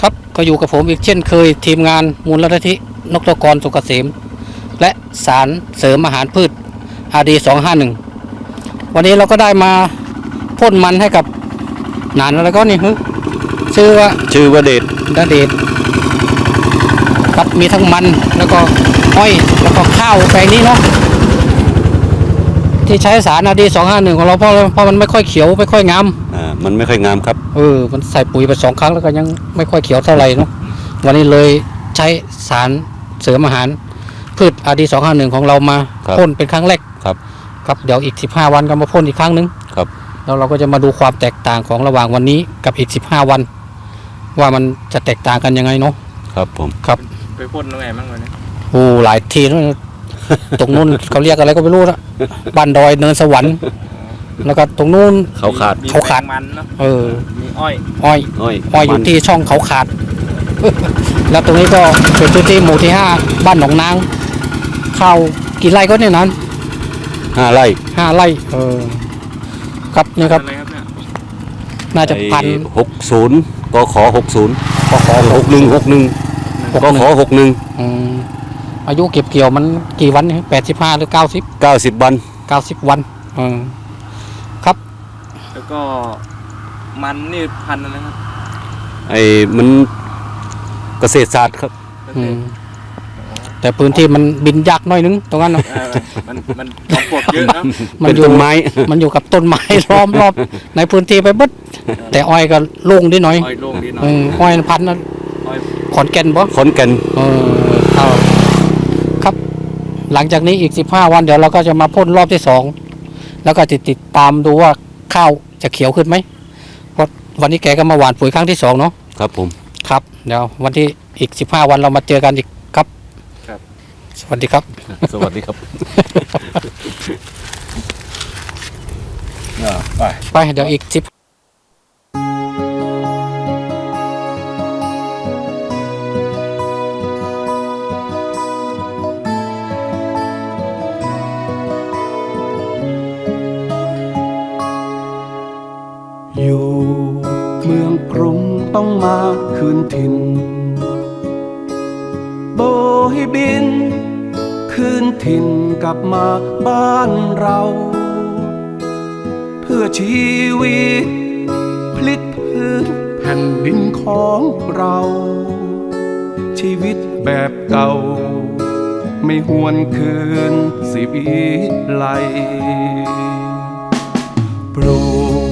ครับก็อยู่กับผมอีกเช่นเคยทีมงานมูลนิธินกตะกรสุกเกษม และสารเสริมอาหารพืชอาดีสองห้าหนึ่งวันนี้เราก็ได้มาพ่นมันให้กับหนานอะไรก็นี่ฮึชื่อว่าชื่อว่าเดชดาเดชครับมีทั้งมันแล้วก็อ้อยแล้วก็ข้าวแปลงนี้เนาะที่ใช้สารอาดีสองห้าหนึ่งของเราเพราะเพราะมันไม่ค่อยเขียวไม่ค่อยงามอ่า มันไม่ค่อยงามครับ เออ มันใส่ปุ๋ยไปสองครั้งแล้วก็ยังไม่ค่อยเขียวเท่าไหร่เนาะวันนี้เลยใช้สารเสริมอาหาร พืชอาดีสองห้าหนึ่งของเรามาครับพ่นเป็นครั้งแรกครับครับเดี๋ยวอีกสิบห้าวันก็มาพ่นอีกครั้งหนึงครับ แล้วเราก็จะมาดูความแตกต่างของระหว่างวันนี้กับอีกสิบห้าวัน ว่ามันจะแตกต่างกันยังไงเนาะครับผมครับไปพ่นตรงไหนบ้างวันนี้โอ้หลายทีแล้วนะตรงนู้นเขาเรียกอะไรก็ไม่รู้นะบ้านดอยเนินสวรรค์ แล้วก็ตรงนู้น เขาขาด มีเขาขาด แปลงมันเนาะเออ มีอ้อยอ้อย อ้อยอ้อยอยู่มันที่ช่องเขาขาด แล้วตรงนี้ก็เป็นพื้นที่หมู่ที่ห้าบ้านหนองนางข้าวกี่ไร่ก็เนี่ยนั้นห้าไร่ ห้าไร่ เออ ครับนี่ครับ อะไรครับเนี่ยน่าจะพัน หกศูนย์กขอหกศูนย์ก็ขอหกหนึ่งหกหนึ่งหกกหนึ่ขงอหกหนึ่งอืมอายุเก็บเกี่ยวมันกี่วันแปดสิบห้าหรือเก้าสิบเก้าสิบวันเก้าสิบวันเออครับ แล้วก็มันนี่พันธุ์อะไรครับไอ้มันเกษตรศาสตร์ครับอืมแต่พื้นที่มันบินยากหน้อยนึงตรงนั้นเนอะเออมันมันต้องปลดเยอะนะมันเป็นอยู่ต้นไม้ มันอยู่กับต้นไม้ ล้อมรอบในพื้นที่ไปเบิดแต่อ้อยก็โล่งนิดหน่อยอ้อยโล่งดีหน่อเอยออ้อยพันธุ์นั้นอ้อยขอนแก่นบ่ ขอนแก่นเออเอาครับ หลังจากนี้อีกสิบห้าวันเดี๋ยวเราก็จะมาพ่นรอบที่สอง แล้วก็ติดติดตามดูว่า ข้าวจะเขียวขึ้นไหมเพราะวันนี้แกก็มาหว่านปุ๋ยครั้งที่สองเนาะครับผมครับเดี๋ยววันที่อีกสิบห้าวันเรามาเจอกันอีกครับ ครับ สวัสดีครับ สวัสดีครับอ่าไป ไปเดี๋ยวอีกสิบ อยู่เมืองกรุงต้องมาคืนถิ่น โบให้บิน คืนถิ่นกลับมาบ้านเรา เพื่อชีวิต พลิกพื้นแผ่นดินของเรา ชีวิตแบบเก่า ไม่หวนคืนสิวิไลปลูก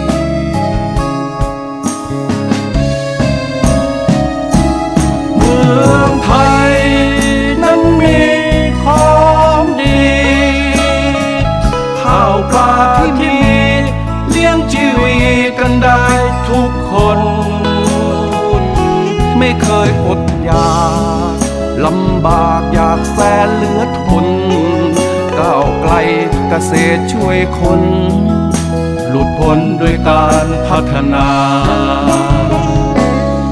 องไทยนั้นมีของดี ข้าวปลาที่มีเลี้ยงชีวิตกันได้ทุกคน ไม่เคยอดอยากลำบากอยากแสนเหลือทนก้าวไกลเกษตรช่วยคน หลุดพ้นด้วยการพัฒนา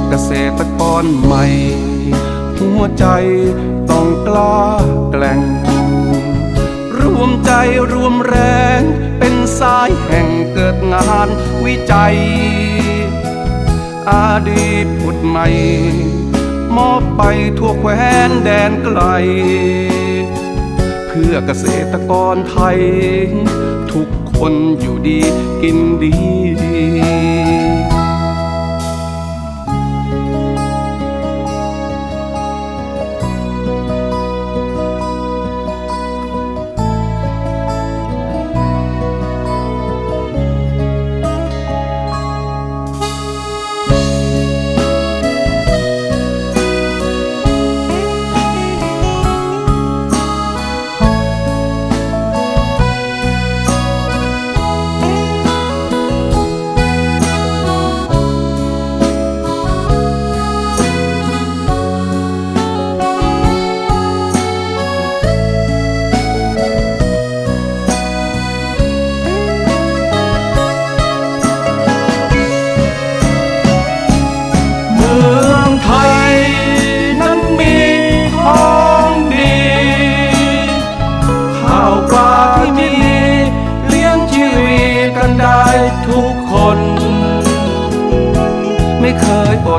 เกษตรกรใหม่ หัวใจต้องกล้าแกล่ง รวมใจรวมแรง เป็นสายแห่งเกิดงานวิจัย อาดีตผุดใหม่ มอบไปทั่วแคว้นแดนไกล เพื่อเกษตรกรไทย ทุกคนอยู่ดีกินดี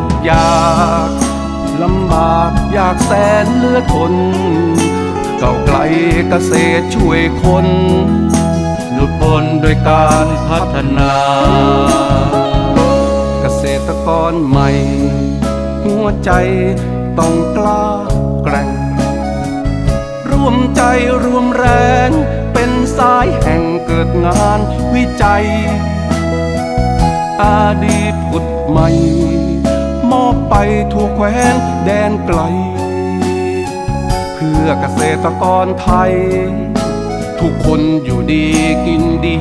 ดอยากลำบากอยากแสนเลือทนเก่าไกลเกษตรช่วยคนหลุดพ้นโดวยการพัฒนา เกษตรกรใหม่ หัวใจต้องกล้าแกร่งร่วมใจรวมแรง เป็นสายแห่งเกิดงานวิจัย อาดีตผุดใหม่ ไปทั่วแคว้นแดนไกล เพื่อเกษตรกรไทย ทุกคนอยู่ดีกินดี